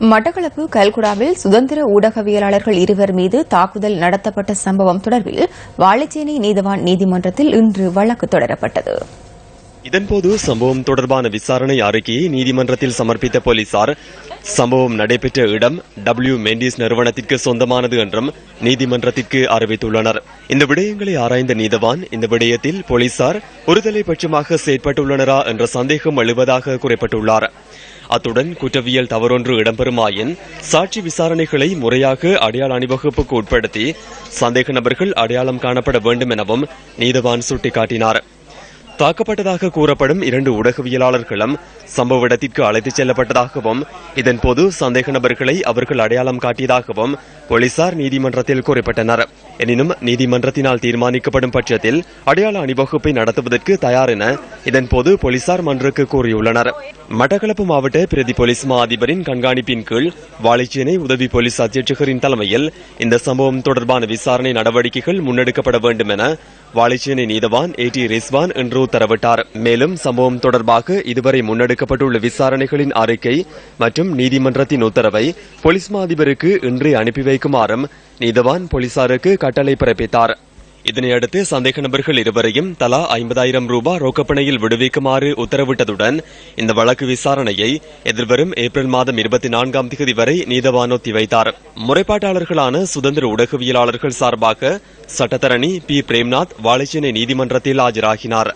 மட்டக்களப்பு கல்குடாவில் சுதந்திர ஊடகவியலாளர்கள் இருவர் மீது தாக்குதல் நடத்தப்பட்ட சம்பவம் தொடர்பில் வாழைச்சேனை நீதவான் நீதிமன்றத்தில் இன்று வழக்கு தொடரப்பட்டது. இதன்போது சம்பவம் தொடர்பான விசாரணை அறிக்கையை நீதிமன்றத்தில் சமர்ப்பித்த போலீசார் சம்பவம் நடைபெற்ற இடம் டபிள்யூ மெண்டிஸ் நிறுவனத்திற்கு சொந்தமானது என்றும் நீதிமன்றத்திற்கு அறிவித்துள்ளனர். இந்த விடயங்களை ஆராய்ந்த நீதவான் இந்த விடயத்தில் போலீசார் ஒருதலை பட்சமாக செயற்பட்டுள்ளனரா என்ற சந்தேகம் எழுவதாக குறிப்பிட்டுள்ளார். அத்துடன் குற்றவியல் தவறொன்று இடம்பெறுமாயின் சாட்சி விசாரணைகளை முறையாக அடையாள அணிவகுப்புக்கு உட்படுத்தி சந்தேக நபர்கள் அடையாளம் காணப்பட வேண்டும் எனவும் நீதவான் சுட்டிக்காட்டினார். தாக்கப்பட்டதாக கூறப்படும் இரண்டு ஊடகவியலாளர்களும் சம்பவ இடத்திற்கு அழைத்துச் செல்லப்பட்டதாகவும் இதன்போது சந்தேக நபர்களை அவர்கள் அடையாளம் காட்டியதாகவும் போலீசார் நீதிமன்றத்தில் குறிப்பிட்டனர். எனினும் நீதிமன்றத்தினால் தீர்மானிக்கப்படும் பட்சத்தில் அடையாள அணிவகுப்பை நடத்துவதற்கு தயார் என இதன்போது போலீசார் மன்றுக்கு கூறியுள்ளனர். மட்டக்களப்பு மாவட்ட பிரதி போலீஸ் மா அதிபரின் கண்காணிப்பின் கீழ் வாழைச்சேனை உதவி போலீஸ் அத்தியட்சகரின் தலைமையில் இந்த சம்பவம் தொடர்பான விசாரணை நடவடிக்கைகள் முன்னெடுக்கப்பட வேண்டும் என வாழைச்சேனை நீதவான் ஏ டி ரிஸ்வான் இன்று உத்தரவிட்டார். மேலும் சம்பவம் தொடர்பாக இதுவரை முன்னெடுக்கப்பட்டுள்ள விசாரணைகளின் அறிக்கை மற்றும் நீதிமன்றத்தின் உத்தரவை போலீஸ் மா அதிபருக்கு இன்றே அனுப்பி வைக்குமாறும் நீதவான் போலீசாருக்கு கட்டளை பிறப்பித்தார். இதனையடுத்து சந்தேக நபர்கள் இருவரையும் தலா ஐம்பதாயிரம் ரூபாய் ரொக்கப்பணையில் விடுவிக்குமாறு உத்தரவிட்டதுடன் இந்த வழக்கு விசாரணையை எதிர்வரும் ஏப்ரல் மாதம் இருபத்தி நான்காம் தேதி வரை நீதவான் ஒத்திவைத்தார் முறைப்பாட்டாளர்களான சுதந்திர ஊடகவியலாளர்கள் சார்பாக சட்டத்தரணி பி. பிரேம்நாத் வாழைச்சேனை நீதிமன்றத்தில் ஆஜராகினார்.